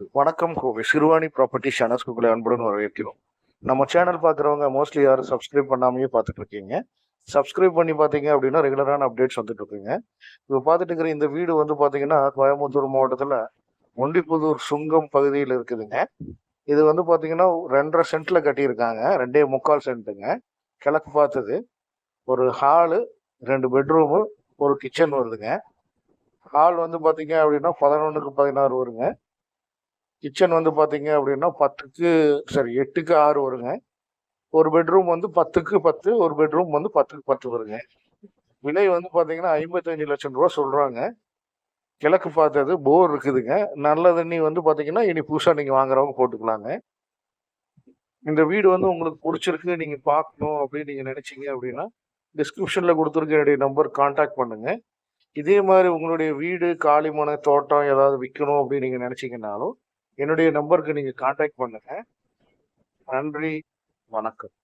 வணக்கம் கோவை சிறுவாணி ப்ராப்பர்ட்டி சேனல்ஸ்க்கு உங்களை அன்புடன் வரவேற்கிறோம். நம்ம சேனல் பார்க்குறவங்க மோஸ்ட்லி யாரும் சப்ஸ்கிரைப் பண்ணாமையே பார்த்துட்டு இருக்கீங்க சப்ஸ்கிரைப் பண்ணி பார்த்தீங்க அப்படின்னா ரெகுலரான அப்டேட்ஸ் வந்துட்டு இருக்குங்க இப்போ பார்த்துட்டு இருக்கிற இந்த வீடு வந்து பார்த்தீங்கன்னா கோயம்புத்தூர் மாவட்டத்தில் ஒண்டிப்புதூர் சுங்கம் பகுதியில் இருக்குதுங்க. இது வந்து பார்த்தீங்கன்னா ரெண்டரை சென்ட்ல கட்டியிருக்காங்க. ரெண்டே முக்கால் சென்ட்டுங்க கிழக்கு பார்த்தது ஒரு ஹாலு ரெண்டு பெட்ரூமு ஒரு கிச்சன் வருதுங்க. ஹால் வந்து பார்த்தீங்க அப்படின்னா பதினொன்றுக்கு பதினாறு வருங்க. கிச்சன் வந்து பார்த்தீங்க அப்படின்னா பத்துக்கு சரி எட்டுக்கு ஆறு வருங்க. ஒரு பெட்ரூம் வந்து பத்துக்கு பத்து ஒரு பெட்ரூம் வந்து பத்துக்கு பத்து வருங்க. விலை வந்து பார்த்தீங்கன்னா ஐம்பத்தஞ்சு லட்சம் ரூபா சொல்கிறாங்க கிழக்கு பார்த்தது போர் இருக்குதுங்க. நல்ல தண்ணி வந்து பார்த்தீங்கன்னா இனி புதுசாக நீங்கள் வாங்குறவங்க போட்டுக்கலாங்க. இந்த வீடு வந்து உங்களுக்கு பிடிச்சிருக்கு நீங்கள் பார்க்கணும் அப்படின்னு நீங்கள் நினச்சிங்க அப்படின்னா டிஸ்கிரிப்ஷனில் கொடுத்துருக்க என்னுடைய நம்பர் காண்டாக்ட் பண்ணுங்கள் இதே மாதிரி உங்களுடைய வீடு காலிமனை தோட்டம் ஏதாவது விற்கணும் அப்படின்னு நீங்கள் நினச்சிங்கனாலும் என்னுடைய நம்பருக்கு நீங்கள் காண்டாக்ட் பண்ணுங்க. நன்றி வணக்கம்.